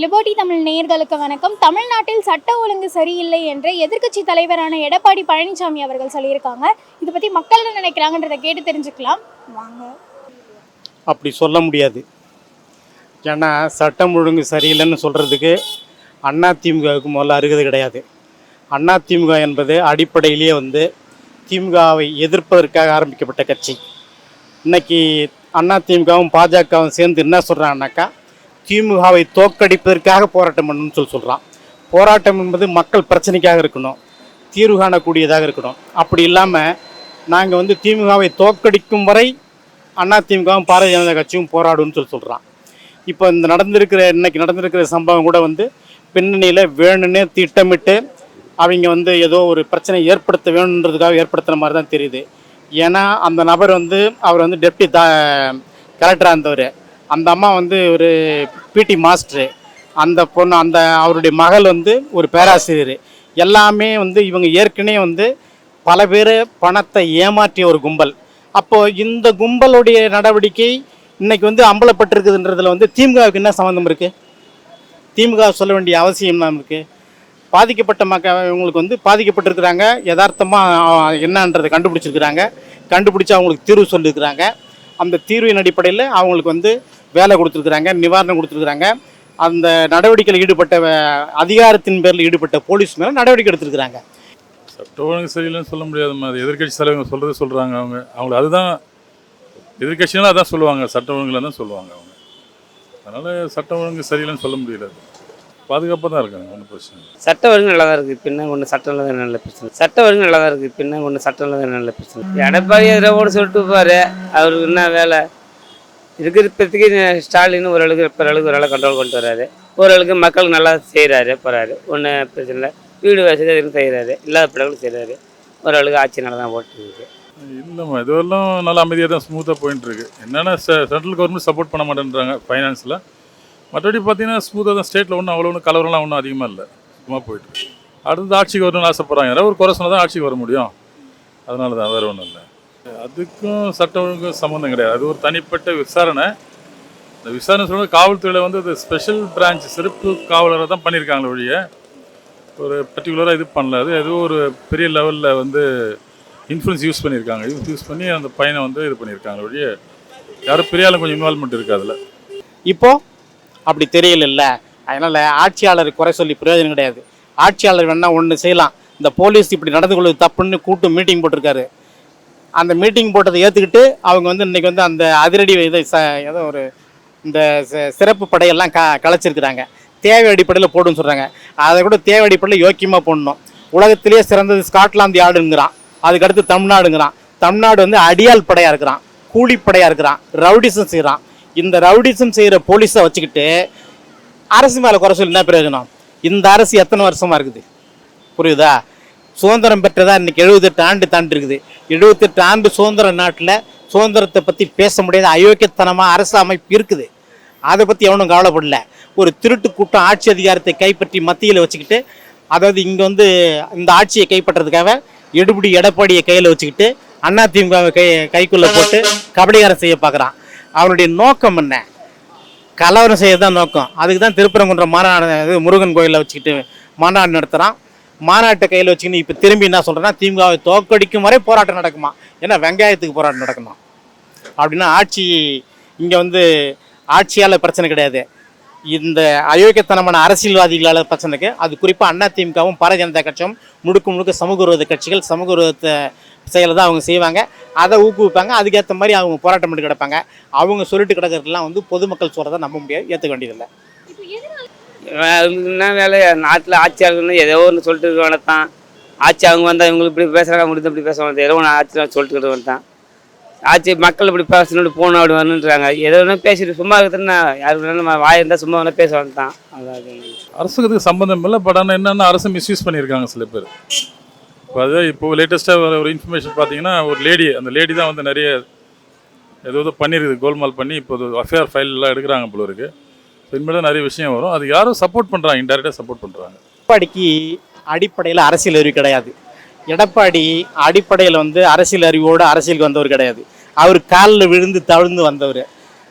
Liberty Tamil நேயர்களுக்கு வணக்கம். தமிழ்நாட்டில் சட்ட ஒழுங்கு சரியில்லை என்று எதிர்க்கட்சி தலைவரான எடப்பாடி பழனிசாமி அவர்கள் சொல்லியிருக்காங்க. இதை பற்றி மக்கள் என்ன நினைக்கிறாங்கன்றதை கேட்டு தெரிஞ்சுக்கலாம். வாங்க. அப்படி சொல்ல முடியாது. ஏன்னா சட்டம் ஒழுங்கு சரியில்லைன்னு சொல்கிறதுக்கு அதிமுகவுக்கு முதல்ல அருகது கிடையாது. அதிமுக என்பது அடிப்படையிலேயே வந்து திமுகவை எதிர்ப்பதற்காக ஆரம்பிக்கப்பட்ட கட்சி. இன்னைக்கு அதிமுகவும் பாஜகவும் சேர்ந்து என்ன சொல்கிறாங்கனாக்கா திமுகவை தோற்கடிப்பதற்காக போராட்டம் பண்ணணும்னு சொல்லி சொல்கிறான் போராட்டம் என்பது மக்கள் பிரச்சனைக்காக இருக்கணும். தீர்வு காணக்கூடியதாக இருக்கணும். அப்படி இல்லாமல் நாங்கள் வந்து திமுகவை தோற்கடிக்கும் வரை அதிமுகவும் பாரதிய ஜனதா கட்சியும் போராடும்னு சொல்லி சொல்கிறான் இப்போ இந்த நடந்திருக்கிற இன்னைக்கு நடந்திருக்கிற சம்பவம் கூட வந்து பின்னணியில் வேணும்னே திட்டமிட்டு அவங்க வந்து ஏதோ ஒரு பிரச்சனை ஏற்படுத்த வேணுன்றதுக்காக ஏற்படுத்துகிற மாதிரி தான் தெரியுது. ஏன்னா அந்த நபர் வந்து அவர் வந்து டெப்டி தா கலெக்டராக இருந்தவர். அந்த அம்மா வந்து ஒரு பிடி மாஸ்டரு. அந்த பொண்ணு அந்த அவருடைய மகள் வந்து ஒரு பேராசிரியர். எல்லாமே வந்து இவங்க ஏற்கனவே வந்து பல பேர் பணத்தை ஏமாற்றிய ஒரு கும்பல். அப்போது இந்த கும்பலுடைய நடவடிக்கை இன்றைக்கி வந்து அம்பலப்பட்டிருக்குதுன்றதில் வந்து திமுகவுக்கு என்ன சம்மந்தம் இருக்குது திமுக சொல்ல வேண்டிய அவசியம் தான் இருக்குது பாதிக்கப்பட்ட மக்கள் இவங்களுக்கு வந்து பாதிக்கப்பட்டிருக்கிறாங்க. யதார்த்தமாக என்னன்றதை கண்டுபிடிச்சிருக்கிறாங்க. கண்டுபிடிச்சி அவங்களுக்கு தீர்வு சொல்லியிருக்கிறாங்க. அந்த தீர்வின் அடிப்படையில் அவங்களுக்கு வந்து வேலை கொடுத்துருக்குறாங்க நிவாரணம் கொடுத்துருக்குறாங்க. அந்த நடவடிக்கையில் ஈடுபட்ட அதிகாரத்தின் பேரில் ஈடுபட்ட போலீஸ் மேலே நடவடிக்கை எடுத்திருக்கிறாங்க. சட்ட ஒழுங்கு சரியில்லைன்னு சொல்ல முடியாது மாதிரி எதிர்கட்சி தலைவங்க சொல்கிறது சொல்கிறாங்க அவங்க. அவங்க அதுதான் எதிர்கட்சினாலும் அதான் சொல்லுவாங்க சட்ட ஒழுங்கில் தான் சொல்லுவாங்க அவங்க. அதனால் சட்ட ஒழுங்கு சரியில்லைன்னு சொல்ல முடியல. பாதுகாப்பாக தான் இருக்காங்க ஒன்றும் பிரச்சனை சட்ட ஒழுங்கு நல்லா தான் இருக்குது பின்ன ஒன்று சட்டம் இல்லாத நல்ல பிரச்சனை. சட்ட ஒழுங்கு நல்லா தான் இருக்குது பின்ன ஒன்று சட்டம் இல்லாத நல்ல பிரச்சனை. எடப்பாடி எதிராக சொல்லிட்டு பாரு அவருக்கு என்ன வேலை? இருக்கிற இப்போதைக்கு ஸ்டாலின் ஓரளவுக்கு அளவுக்கு ஓரளவு கண்ட்ரோல் கொண்டு வராரு. ஓரளவுக்கு மக்களுக்கு நல்லா செய்கிறாரு போகிறாரு ஒன்றும் பிரச்சனை இல்லை. வீடு வசதி எதுவும் செய்கிறாரு இல்லாத பிள்ளைகளும் செய்கிறாரு ஓரளவுக்கு ஆட்சி நல்லா தான் போட்டுருக்கு இல்லைம்மா இதுவரையும் நல்லா அமைதியாக தான் ஸ்மூத்தாக போயிட்டு இருக்கு. என்னென்னா சென்ட்ரல் கவர்மெண்ட் சப்போர்ட் பண்ண மாட்டேன்றாங்க ஃபைனான்ஸில் மற்றபடி பார்த்தீங்கன்னா ஸ்மூத்தாக தான் ஸ்டேட்டில் ஒன்றும் அவ்வளோ ஒன்றும் கலவரம்லாம் ஒன்றும் அதிகமாக இல்லை. சும்மா போயிட்டு அடுத்து அடுத்தது ஆட்சிக்கு வரணும்னு ஆசைப்பட்றாங்க. யாராவது ஒரு குறை சொன்னால் தான் ஆட்சிக்கு வர முடியும். அதனால தான் வேறு ஒன்றும் இல்லை. அதுக்கும் சட்டம் ஒழுங்கும் சம்மந்தம் கிடையாது. அது ஒரு தனிப்பட்ட விசாரணை. இந்த விசாரணை சொல்ல காவல்துறையில் வந்து அது ஸ்பெஷல் பிரான்ச் சிறப்பு காவலரை தான் பண்ணியிருக்காங்களே ஒழிய ஒரு பர்டிகுலராக இது பண்ணல. அது ஏதோ ஒரு பெரிய லெவலில் வந்து இன்ஃப்ளூன்ஸ் யூஸ் பண்ணியிருக்காங்க. யூஸ் யூஸ் பண்ணி அந்த பையனை வந்து இது பண்ணியிருக்காங்க ஒழிய யாரும் பெரிய ஆளும் கொஞ்சம் இன்வால்மெண்ட் இருக்குது அதில். இப்போது அப்படி தெரியல அதனால் ஆட்சியாளர் குறை சொல்லி பிரயோஜனம் கிடையாது. ஆட்சியாளர் வேணால் ஒன்று செய்யலாம். இந்த போலீஸ் இப்படி நடந்து கொள்வது தப்புன்னு கூட்டு மீட்டிங் போட்டிருக்காரு. அந்த மீட்டிங் போட்டதை ஏற்றுக்கிட்டு அவங்க வந்து இன்றைக்கி வந்து அந்த அதிரடி இதை ச ஏதோ ஒரு இந்த ச- சிறப்பு படையெல்லாம் க கலைச்சிருக்கிறாங்க. தேவை அடிப்படையில் போடுன்னு சொல்கிறாங்க அதை கூட தேவை அடிப்படையில் யோக்கியமாக போடணும். உலகத்திலேயே சிறந்தது ஸ்காட்லாந்து யார்டுங்கிறான் அதுக்கடுத்து தமிழ்நாடுங்கிறான். தமிழ்நாடு வந்து அடியால் படையாக இருக்கிறான். கூலிப்படையாக இருக்கிறான். ரவுடிசம் செய்கிறான் இந்த ரவுடிசம் செய்கிற போலீஸை வச்சுக்கிட்டு அரசு மேலே குறை சொல்லி என்ன பிரயோஜனம்? இந்த அரசு எத்தனை வருஷமாக இருக்குது? புரியுதா? சுதந்திரம் பெற்றதா இன்றைக்கி எழுபத்தெட்டு ஆண்டு தாண்டி இருக்குது எழுபத்தெட்டு ஆண்டு சுதந்திர நாட்டில் சுதந்திரத்தை பற்றி பேச முடியாத அயோக்கியத்தனமாக அரசு அமைப்பு இருக்குது. அதை பற்றி எவனும் கவலைப்படல. ஒரு திருட்டு கூட்டம் ஆட்சி அதிகாரத்தை கைப்பற்றி மத்தியில் வச்சுக்கிட்டு அதாவது இங்கே வந்து இந்த ஆட்சியை கைப்பற்றதுக்காக எடுபடி எடப்பாடியை கையில் வச்சுக்கிட்டு அதிமுகவை கை கைக்குள்ளே போட்டு கபடிகாரம் செய்ய பார்க்குறான் அவனுடைய நோக்கம் என்ன? கலவரம் செய்ய தான் நோக்கம். அதுக்கு தான் திருப்பரங்குன்ற மாநாடு இது முருகன் கோயிலில் வச்சுக்கிட்டு மாநாடு நடத்துகிறான் மாநாட்டை கையில் வச்சுக்கின்னு இப்போ திரும்பி என்ன சொல்கிறேன்னா திமுகவை தோற்கடிக்கும் வரை போராட்டம் நடக்குமா? ஏன்னா வெங்காயத்துக்கு போராட்டம் நடக்குமா அப்படின்னா ஆட்சி இங்கே வந்து ஆட்சியால் பிரச்சனை கிடையாது. இந்த அயோக்கியத்தனமான அரசியல்வாதிகளால் பிரச்சனைக்கு அது குறிப்பாக அதிமுகவும் பாரதிய ஜனதா கட்சியும் முழுக்க முழுக்க சமூக விரோத கட்சிகள் சமூக விரோத செயலை தான் அவங்க செய்வாங்க. அதை ஊக்குவிப்பாங்க. அதுக்கேற்ற மாதிரி அவங்க போராட்டம் பண்ணி கிடப்பாங்க. அவங்க சொல்லிட்டு கிடக்கிறதுலாம் வந்து பொதுமக்கள் சொல்கிறத நம்ப முடியாது. ஏற்றுக்க வேண்டியதில்லை. என்ன வேலை? நாட்டில் ஆட்சியாளர்கள் ஏதோ ஒன்று சொல்லிட்டு இருக்க வேணத்தான் ஆட்சி அவங்க வந்தால் இவங்களுக்கு இப்படி பேசுகிறாங்க அவங்களுக்கு இப்படி பேச வேண்டாம் ஏதோ ஒன்று ஆட்சி சொல்லிட்டு வேண்டாம் ஆட்சி மக்கள் இப்படி பேசணும் போகணும் அப்படி வரணுன்றாங்க. ஏதோ ஒன்று பேசிட்டு சும்மா இருக்குதுன்னா யாரு வேணாலும் நம்ம வாய் இருந்தால் சும்மா வேணால் பேச வேண்டாம் அதான் அரசுக்கு சம்மந்தம் இல்லை. பட் ஆனால் என்னென்னா அரசு மிஸ்யூஸ் பண்ணியிருக்காங்க சில பேர். இப்போ அது இப்போ லேட்டஸ்ட்டாக வர ஒரு இன்ஃபர்மேஷன் பார்த்தீங்கன்னா ஒரு லேடி அந்த லேடி தான் வந்து நிறைய ஏதோ ஏதோ பண்ணியிருக்குது கோல்மால் பண்ணி இப்போ அஃபேர் ஃபைல்லாம் எடுக்கிறாங்க போல இருக்குது ஸோ இனிமேல் நிறைய விஷயம் வரும். அது யாரும் சப்போர்ட் பண்ணுறாங்க இன்டெரக்டாக சப்போர்ட் பண்ணுறாங்க எடப்பாடிக்கு அடிப்படையில் அரசியல் அறிவு கிடையாது. எடப்பாடி அடிப்படையில் வந்து அரசியல் அறிவோடு அரசியலுக்கு வந்தவர் கிடையாது. அவர் காலில் விழுந்து தவிழ்ந்து வந்தவர்.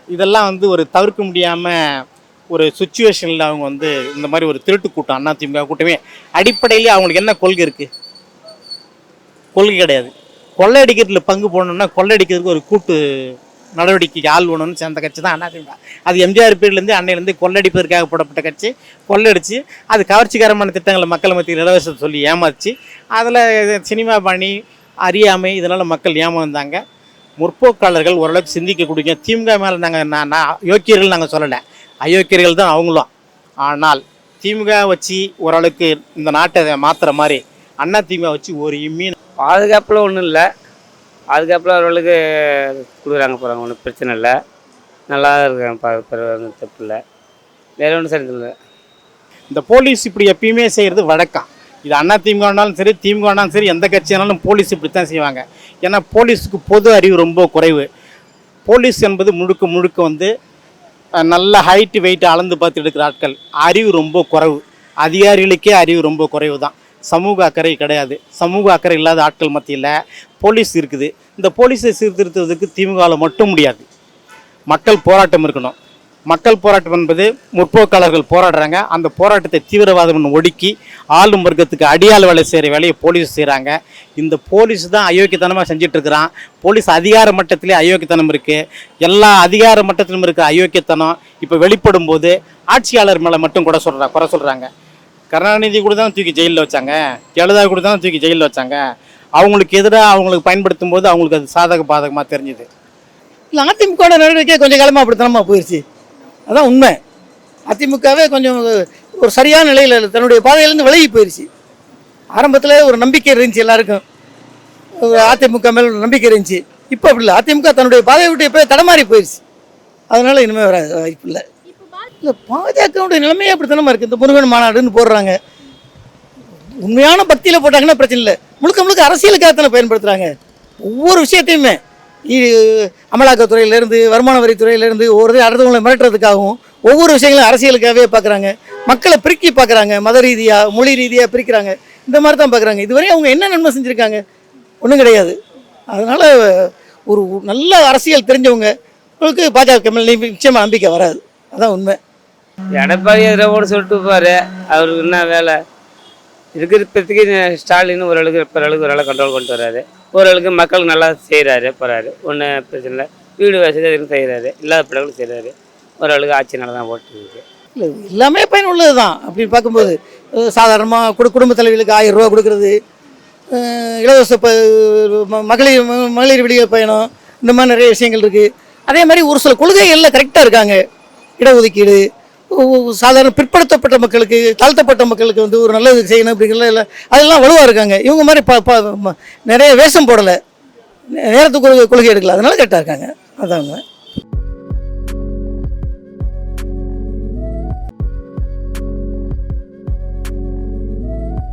இதெல்லாம் வந்து ஒரு தவிர்க்க முடியாமல் ஒரு சுச்சுவேஷனில் அவங்க வந்து இந்த மாதிரி ஒரு திருட்டு கூட்டம் அதிமுக கூட்டமே அடிப்படையிலே அவங்களுக்கு என்ன கொள்கை இருக்குது கொள்கை கிடையாது. கொள்ளையடிக்கிறதுல பங்கு போடணும்னா கொள்ளையடிக்கிறதுக்கு ஒரு கூட்டு நடவடிக்கைக்கு ஆள் வேணும்னு சேர்ந்த கட்சி தான் அதிமுக அது எம்ஜிஆர் பீரியட்லேருந்து அன்னையிலேருந்து கொள்ளடிப்பதற்காக போடப்பட்ட கட்சி. கொள்ளடிச்சு அது கவர்ச்சிகரமான திட்டங்களை மக்கள் மத்தியில் இலவசத்தை சொல்லி ஏமாச்சு அதில் சினிமா பாணி அறியாமை இதனால் மக்கள் ஏமாந்தாங்க. முற்போக்காளர்கள் ஓரளவுக்கு சிந்திக்கக்கூடிய திமுக மேலே நாங்கள் நான் நான் யோக்கியர்கள் நாங்கள் சொல்லலை. அயோக்கியர்கள் தான் அவங்களும். ஆனால் திமுக வச்சு ஓரளவுக்கு இந்த நாட்டை மாற்றுற மாதிரி அண்ணா திமுக வச்சு ஒரு இம்மீன் பாதுகாப்பில் ஒன்றும் இல்லை. பாதுகாப்பில் அவர்களுக்கு கொடுக்குறாங்க போகிறாங்க ஒன்றும் பிரச்சனை இல்லை. நல்லா இருக்காங்க பா பரவாயில்ல தப்பு இல்லை. வேறு ஒன்றும் சரி இல்லை. இந்த போலீஸ் இப்படி எப்பயுமே செய்கிறது வழக்கம் இது அண்ணா திமுகனாலும் சரி திமுகனாலும் சரி எந்த கட்சியானாலும் போலீஸ் இப்படி தான் செய்வாங்க. ஏன்னா போலீஸுக்கு பொது அறிவு ரொம்ப குறைவு. போலீஸ் என்பது முழுக்க முழுக்க வந்து நல்ல ஹைட்டு வெயிட் அளந்து பார்த்து எடுக்கிற ஆட்கள். அறிவு ரொம்ப குறைவு. அதிகாரிகளுக்கே அறிவு ரொம்ப குறைவு தான் சமூக அக்கறை கிடையாது. சமூக அக்கறை இல்லாத ஆட்கள் மத்தியில் போலீஸ் இருக்குது. இந்த போலீஸை சீர்திருத்துவதற்கு திமுகவில் மட்டும் முடியாது. மக்கள் போராட்டம் இருக்கணும். மக்கள் போராட்டம் என்பது முற்போக்காளர்கள் போராடுறாங்க. அந்த போராட்டத்தை தீவிரவாதம் ஒடுக்கி ஆளும் வர்க்கத்துக்கு அடியாள் வேலை செய்கிற வேலையை போலீஸ் செய்கிறாங்க இந்த போலீஸ் தான் அயோக்கியத்தனமாக செஞ்சிட்ருக்கிறான். போலீஸ் அதிகார மட்டத்திலே அயோக்கியத்தனம் இருக்குது எல்லா அதிகார மட்டத்திலும் இருக்கிற அயோக்கியத்தனம் இப்போ வெளிப்படும் போது ஆட்சியாளர் மேலே மட்டும் கூட சொல்கிறா குறை சொல்கிறாங்க கருணாநிதி கூட தான் தூக்கி ஜெயிலில் வச்சாங்க. ஜெயலலிதா கூட தான் தூக்கி ஜெயிலில் வச்சாங்க. அவங்களுக்கு எதிராக அவங்களுக்கு பயன்படுத்தும் போது அவங்களுக்கு அது சாதக பாதகமாக தெரிஞ்சுது. இல்லை அதிமுக நடவடிக்கை கொஞ்சம் காலமாக அப்படித்தனமாக போயிடுச்சு அதான் உண்மை. அதிமுகவே கொஞ்சம் ஒரு சரியான நிலையில் இல்லை தன்னுடைய பாதையிலேருந்து விலகி போயிடுச்சு ஆரம்பத்தில் ஒரு நம்பிக்கை இருந்துச்சு எல்லாருக்கும். அதிமுக மேல் ஒரு நம்பிக்கை இருந்துச்சு. இப்போ அப்படி இல்லை. அதிமுக தன்னுடைய பாதையை விட்டு இப்போ தடமாறி போயிடுச்சு அதனால இனிமேல் வர வாய்ப்பு இல்லை. இல்லை பாஜகவுடைய நிலைமையே அப்படித்தனமா இருக்குது இந்த முருகன் மாநாடுன்னு போடுறாங்க. உண்மையான பக்தியில் போட்டாங்கன்னா பிரச்சனை இல்லை. முழுக்க முழுக்க அரசியலுக்காகத்தானே பயன்படுத்துகிறாங்க ஒவ்வொரு விஷயத்தையுமே. அமலாக்கத்துறையிலேருந்து வருமான வரித்துறையிலேருந்து ஒரு அடுத்தவங்களை மிரட்டுறதுக்காகவும் ஒவ்வொரு விஷயங்களும் அரசியலுக்காகவே பார்க்குறாங்க. மக்களை பிரிக்கி பார்க்குறாங்க. மத ரீதியாக மொழி ரீதியாக பிரிக்கிறாங்க. இந்த மாதிரி தான் பார்க்குறாங்க. இதுவரை அவங்க என்ன நன்மை செஞ்சுருக்காங்க? ஒன்றும் கிடையாது. அதனால் ஒரு நல்ல அரசியல் தெரிஞ்சவங்க உங்களுக்கு பாஜக மேலே நிச்சயமாக நம்பிக்கை வராது. அதான் உண்மை. எடப்பாடி எதிரோடு சொல்லிட்டு பாரு அவருக்கு என்ன வேலை? இருக்கிற இப்போதைக்கு ஸ்டாலின் ஓரளவுக்கு ஓரளவுக்கு ஓரளவு கண்ட்ரோல் கொண்டு வராரு. ஓரளவுக்கு மக்களுக்கு நல்லா செய்கிறாரு போகிறாரு ஒன்றும் பிரச்சனை இல்லை. வீடு வசதி எதுவும் செய்கிறாரு இல்லாத பிள்ளைகளும் செய்கிறாரு ஓரளவுக்கு ஆட்சி நல்லா தான் போட்டுருக்கு இல்லை எல்லாமே பயனுள்ளது தான் அப்படின்னு பார்க்கும்போது சாதாரணமாக குடு குடும்ப தலைவர்களுக்கு ஆயிரம் ரூபா கொடுக்குறது இலவச ப ம- மகளிர் மகளிர் விடிய பயணம் இந்த மாதிரி நிறைய விஷயங்கள் இருக்குது அதே மாதிரி ஒரு சில கொள்கைகளில் கரெக்டாக இருக்காங்க. இடஒதுக்கீடு சாதாரண பிற்படுத்தப்பட்ட மக்களுக்கு தாழ்த்தப்பட்ட மக்களுக்கு வந்து ஒரு நல்லது செய்யணும் அப்படிங்கிறதுல இல்லை. அதெல்லாம் வலுவாக இருக்காங்க. இவங்க மாதிரி ப நிறைய வேஷம் போடலை. நேரத்துக்கு கொள்கை எடுக்கல. அதனால கரெக்டாக இருக்காங்க. அதாங்க.